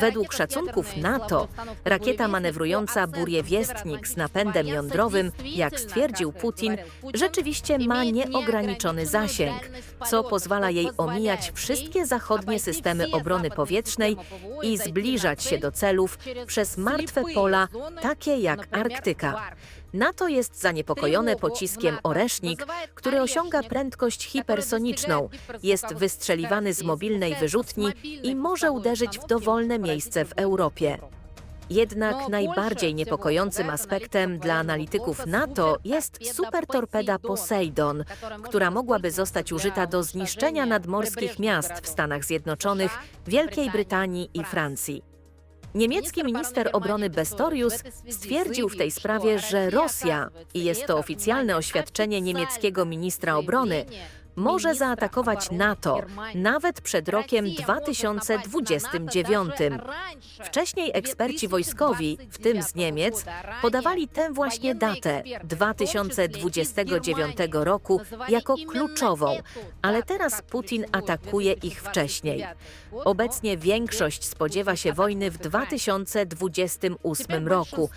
Według szacunków NATO, rakieta manewrująca Burjewiestnik z napędem jądrowym, jak stwierdził Putin, rzeczywiście ma nieograniczony zasięg, co pozwala jej omijać wszystkie zachodnie systemy obrony powietrznej i zbliżać się do celów przez martwe pola, takie jak Arktyka. NATO jest zaniepokojone pociskiem Oresznik, który osiąga prędkość hipersoniczną, jest wystrzeliwany z mobilnej wyrzutni i może uderzyć w dowolne miejsce w Europie. Jednak najbardziej niepokojącym aspektem dla analityków NATO jest supertorpeda Poseidon, która mogłaby zostać użyta do zniszczenia nadmorskich miast w Stanach Zjednoczonych, Wielkiej Brytanii i Francji. Niemiecki minister obrony Bestorius stwierdził w tej sprawie, że Rosja, i jest to oficjalne oświadczenie niemieckiego ministra obrony, może zaatakować NATO nawet przed rokiem 2029. Wcześniej eksperci wojskowi, w tym z Niemiec, podawali tę właśnie datę 2029 roku jako kluczową, ale teraz Putin atakuje ich wcześniej. Obecnie większość spodziewa się wojny w 2028 roku.